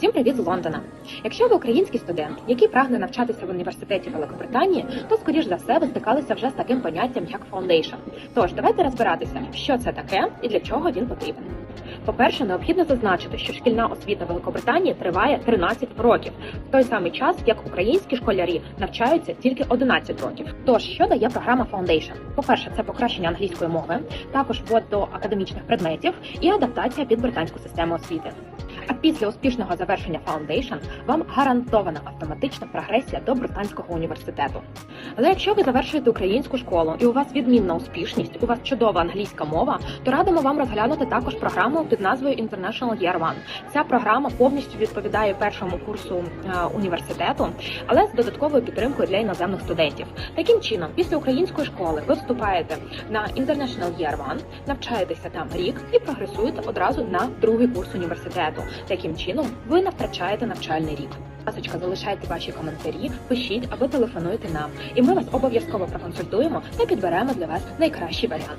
Всім привіт з Лондона. Якщо ви український студент, який прагне навчатися в університеті Великобританії, то скоріш за все ви стикалися вже з таким поняттям як foundation. Тож давайте розбиратися, що це таке і для чого він потрібен. По-перше, необхідно зазначити, що шкільна освіта Великобританії триває 13 років, в той самий час як українські школярі навчаються тільки 11 років. Тож що дає програма Foundation? По-перше, це покращення англійської мови, також ввод до академічних предметів і адаптація під британську систему освіти. Після успішного завершення Foundation вам гарантована автоматична прогресія до британського університету. Але якщо ви завершуєте українську школу і у вас відмінна успішність, у вас чудова англійська мова, то радимо вам розглянути також програму під назвою International Year One. Ця програма повністю відповідає першому курсу е, університету, але з додатковою підтримкою для іноземних студентів. Таким чином, після української школи ви вступаєте на International Year One, навчаєтеся там рік і прогресуєте одразу на другий курс університету. Таким чином, ви не втрачаєте навчальний рік. Ласочка, залишайте ваші коментарі, пишіть або телефонуйте нам, і ми вас обов'язково проконсультуємо та підберемо для вас найкращий варіант.